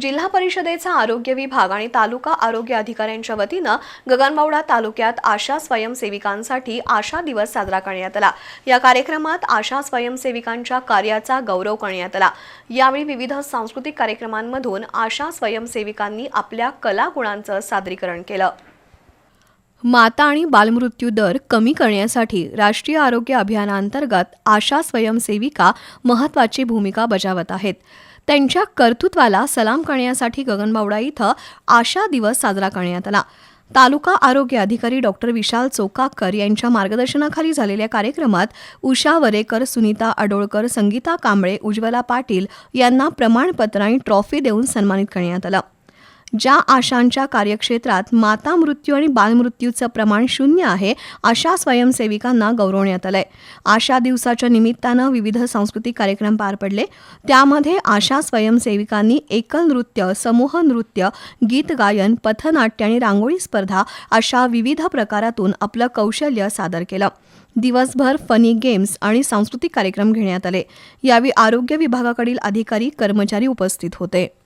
जिल्हा परिषदेचा आरोग्य विभाग आणि तालुका आरोग्य अधिकाऱ्यांच्या वतीनं गगनबावडा तालुक्यात आशा स्वयंसेविकांसाठी आशा दिवस साजरा करण्यात आला. या कार्यक्रमात आशा स्वयंसेविकांच्या कार्याचा गौरव करण्यात आला. यावेळी विविध सांस्कृतिक कार्यक्रमांमधून आशा स्वयंसेविकांनी आपल्या कलागुणांचं सादरीकरण केलं. माता आणि बालमृत्यू दर कमी करण्यासाठी राष्ट्रीय आरोग्य अभियानांतर्गत आशा स्वयंसेविका महत्त्वाची भूमिका बजावत आहेत. त्यांच्या कर्तृत्वाला सलाम करण्यासाठी गगनबावडा इथं आशा दिवस साजरा करण्यात आला. तालुका आरोग्य अधिकारी डॉक्टर विशाल चोकाकर यांच्या मार्गदर्शनाखाली झालेल्या कार्यक्रमात उषा वरेकर सुनीता अडोळकर संगीता कांबळे उज्ज्वला पाटील यांना प्रमाणपत्र आणि ट्रॉफी देऊन सन्मानित करण्यात आलं. ज्या आशांच्या कार्यक्षेत्रात माता मृत्यू आणि बालमृत्यूचं प्रमाण शून्य आहे अशा स्वयंसेविकांना गौरवण्यात आलंय. आशा दिवसाच्या निमित्तानं विविध सांस्कृतिक कार्यक्रम पार पडले. त्यामध्ये आशा स्वयंसेविकांनी एकल नृत्य समूह नृत्य गीत गायन पथनाट्य आणि रांगोळी स्पर्धा अशा विविध प्रकारातून आपलं कौशल्य सादर केलं. दिवसभर फनी गेम्स आणि सांस्कृतिक कार्यक्रम घेण्यात आले. यावेळी आरोग्य विभागाकडील अधिकारी कर्मचारी उपस्थित होते.